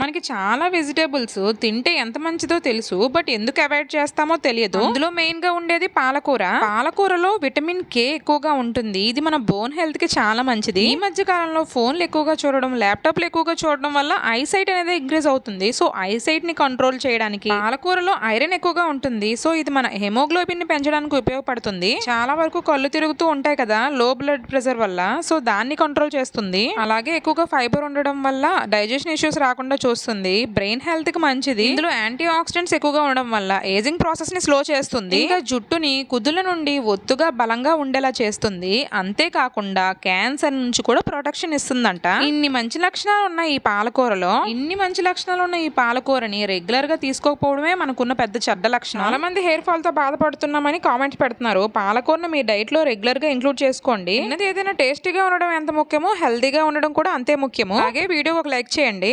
మనకి చాలా వెజిటేబుల్స్ తింటే ఎంత మంచిదో తెలుసు బట్ ఎందుకు అవాయిడ్ చేస్తామో తెలియదు. అందులో మెయిన్గా ఉండేది పాలకూర. పాలకూరలో విటమిన్ కే ఎక్కువగా ఉంటుంది. ఇది మన బోన్ హెల్త్కి చాలా మంచిది. ఈ మధ్య కాలంలో ఫోన్లు ఎక్కువగా చూడడం ల్యాప్టాప్లు ఎక్కువగా చూడడం వల్ల ఐసైట్ అనేది ఇంక్రీజ్ అవుతుంది. సో ఐసైట్ని కంట్రోల్ చేయడానికి పాలకూరలో ఐరన్ ఎక్కువగా ఉంటుంది. సో ఇది మన హెమోగ్లోబిన్ని పెంచడానికి ఉపయోగపడుతుంది. చాలా వరకు కళ్ళు తిరుగుతూ ఉంటాయి కదా లో బ్లడ్ ప్రెషర్ వల్ల. సో దాన్ని కంట్రోల్ చేస్తుంది. అలాగే ఎక్కువగా ఫైబర్ ఉండడం వల్ల డైజెషన్ ఇష్యూస్ రాకుండా చూస్తుంది. బ్రెయిన్ హెల్త్కి మంచిది. ఇందులో యాంటీ ఆక్సిడెంట్స్ ఎక్కువగా ఉండడం వల్ల ఏజింగ్ ప్రాసెస్ని స్లో చేస్తుంది. ఇంకా జుట్టుని కుదుల నుండి ఒత్తుగా బలంగా ఉండేలా చేస్తుంది. అంతేకాకుండా క్యాన్సర్ నుంచి కూడా ప్రొటెక్షన్ ఇస్తుందంట. ఇన్ని మంచి లక్షణాలు ఉన్న ఈ పాలకూరలో ఇన్ని మంచి లక్షణాలు ఉన్న ఈ పాలకూరని రెగ్యులర్గా తీసుకోకపోవడమే మనకున్న పెద్ద చెడ్డ లక్షణం. చాలా మంది హెయిర్ ఫాల్తో బాధపడుతున్నామని కామెంట్స్ పెడుతున్నారు. పాలకూరను మీ డైట్లో రెగ్యులర్గా ఇంక్లూడ్ చేసుకోండి. తిన్నది ఏదైనా టేస్టీగా ఉండడం ఎంత ముఖ్యమో హెల్తీగా ఉండడం కూడా అంతే ముఖ్యము. అలాగే వీడియో ఒక లైక్ చేయండి.